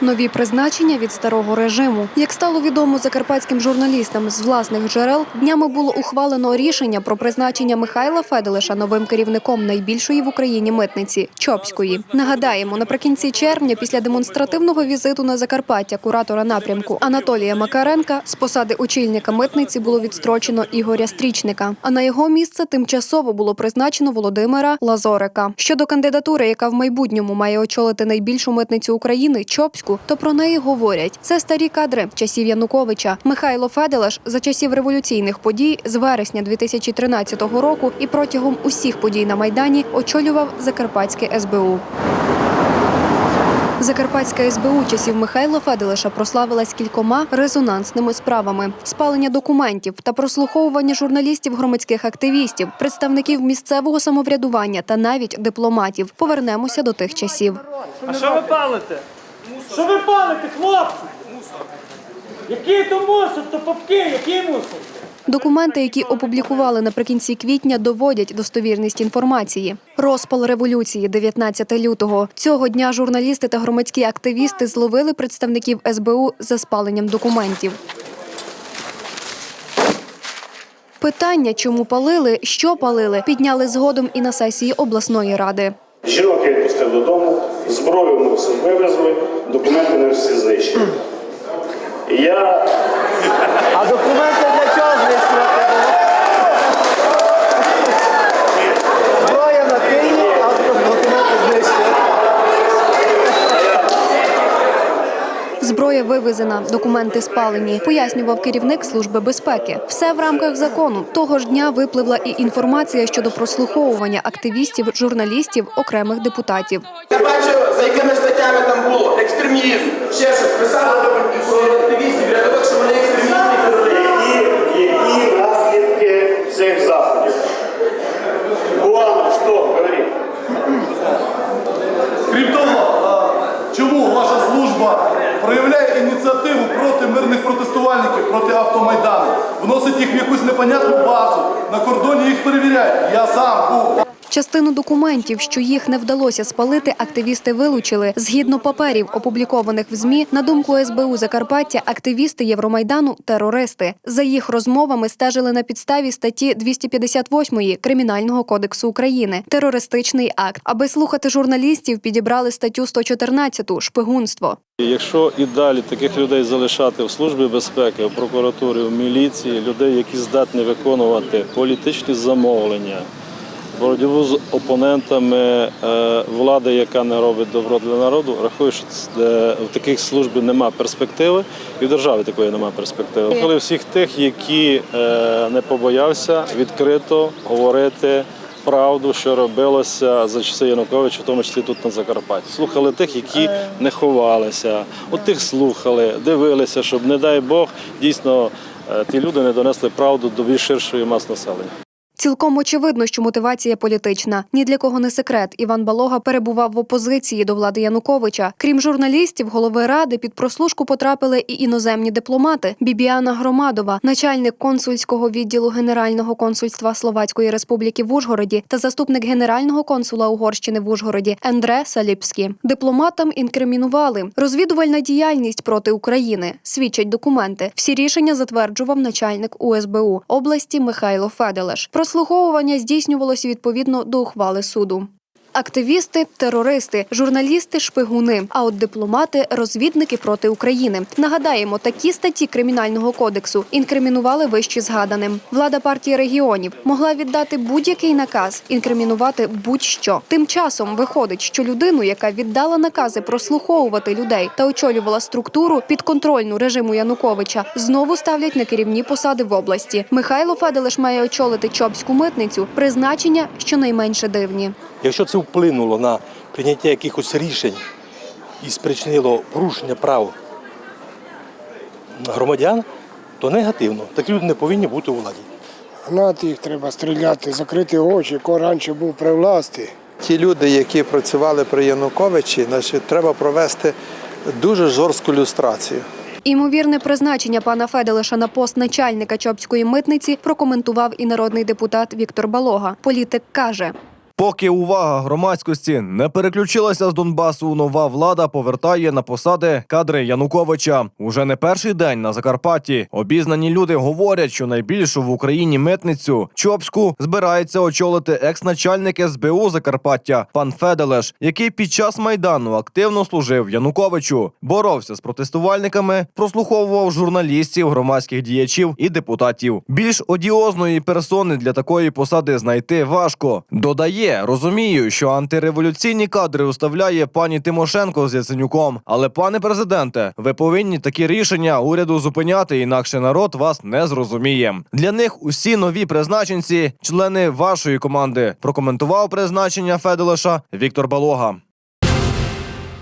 Нові призначення від старого режиму. Як стало відомо закарпатським журналістам з власних джерел, днями було ухвалено рішення про призначення Михайла Феделиша новим керівником найбільшої в Україні митниці Чопської. Нагадаємо, наприкінці червня, після демонстративного візиту на Закарпаття куратора напрямку Анатолія Макаренка з посади очільника митниці було відстрочено Ігоря Стрічника. А на його місце тимчасово було призначено Володимира Лазорика. Щодо кандидатури, яка в майбутньому має очолити найбільшу митницю України Чопську, то про неї говорять. Це старі кадри часів Януковича. Михайло Феделаш за часів революційних подій з вересня 2013 року і протягом усіх подій на майдані очолював Закарпатське СБУ. Закарпатська СБУ часів Михайла Феделиша прославилась кількома резонансними справами: спалення документів та прослуховування журналістів, громадських активістів, представників місцевого самоврядування та навіть дипломатів. Повернемося до тих часів. А що ви палите? Що ви палите, хлопці? Який то мусор, то попки, який мусор? Документи, які опублікували наприкінці квітня, доводять достовірність інформації. Розпал революції 19 лютого. Цього дня журналісти та громадські активісти зловили представників СБУ за спаленням документів. Питання, чому палили, що палили, підняли згодом і на сесії обласної ради. Жінок я відпустив додому, зброю ми все вивезли, документи ми всі знищили. Я А документи для чого знищувати? Зброя на Києві, а документи знищувати. Зброя вивезена, документи спалені, пояснював керівник служби безпеки. Все в рамках закону. Того ж дня випливла і інформація щодо прослуховування активістів, журналістів, окремих депутатів. Я бачу, за якими статтями там було екстремізм, ще щось писали про активістів, рядових, що вони екстремісти і терористи. які, наслідки цих заходів? Буан, що, говори. Крім того, чому ваша служба проявляє ініціативу проти мирних протестувальників, проти автомайдану, вносить їх в якусь непонятну базу, на кордоні їх перевіряють. Я сам був. Частину документів, що їх не вдалося спалити, активісти вилучили. Згідно паперів, опублікованих в ЗМІ, на думку СБУ Закарпаття, активісти Євромайдану терористи. За їх розмовами стежили на підставі статті 258 Кримінального кодексу України терористичний акт. Аби слухати журналістів, підібрали статтю 114 шпигунство. Якщо і далі таких людей залишати в службі безпеки, в прокуратурі, в міліції, людей, які здатні виконувати політичні замовлення, боротьбу з опонентами е, влади, яка не робить добро для народу, рахую, що е, в таких службі немає перспективи, і в державі такої немає перспективи. Коли всіх тих, які е, не побоявся відкрито говорити. Правду, що робилося за часи Януковича, в тому числі тут на Закарпатті. Слухали тих, які не ховалися, от тих слухали, дивилися, щоб, не дай Бог, дійсно ті люди не донесли правду до більш ширшої мас населення. Цілком очевидно, що мотивація політична. Ні для кого не секрет. Іван Балога перебував в опозиції до влади Януковича. Крім журналістів, голови ради під прослушку потрапили і іноземні дипломати. Бібіана Громадова, начальник консульського відділу Генерального консульства Словацької Республіки в Ужгороді та заступник генерального консула Угорщини в Ужгороді Ендре Саліпські. Дипломатам інкримінували розвідувальна діяльність проти України. Свідчать документи. Всі рішення затверджував начальник УСБУ області Михайло Феделеш. Прослуховування здійснювалося відповідно до ухвали суду. Активісти, терористи, журналісти, шпигуни. А от дипломати, розвідники проти України. Нагадаємо, такі статті кримінального кодексу інкримінували вище згаданим. Влада партії регіонів могла віддати будь-який наказ, інкримінувати будь-що. Тим часом виходить, що людину, яка віддала накази прослуховувати людей та очолювала структуру підконтрольну режиму Януковича, знову ставлять на керівні посади в області. Михайло Феделеш має очолити Чопську митницю. Призначення щонайменше дивні. Якщо це вплинуло на прийняття якихось рішень і спричинило порушення прав громадян, то негативно. Такі люди не повинні бути у владі. Гнати їх треба стріляти, закрити очі, ко раніше був при власті. Ті люди, які працювали при Януковичі, значить, треба провести дуже жорстку люстрацію. Імовірне призначення пана Феделиша на пост начальника Чопської митниці прокоментував і народний депутат Віктор Балога. Політик каже, Поки увага громадськості не переключилася з Донбасу, нова влада повертає на посади кадри Януковича. Уже не перший день на Закарпатті. Обізнані люди говорять, що найбільшу в Україні митницю Чопську збирається очолити екс-начальник СБУ Закарпаття пан Феделеш, який під час майдану активно служив Януковичу, боровся з протестувальниками, прослуховував журналістів, громадських діячів і депутатів. Більш одіозної персони для такої посади знайти важко. Додає, розумію, що антиреволюційні кадри уставляє пані Тимошенко з Яценюком. Але, пане президенте, ви повинні такі рішення уряду зупиняти, інакше народ вас не зрозуміє. Для них усі нові призначенці, члени вашої команди, прокоментував призначення Феделеша Віктор Балога.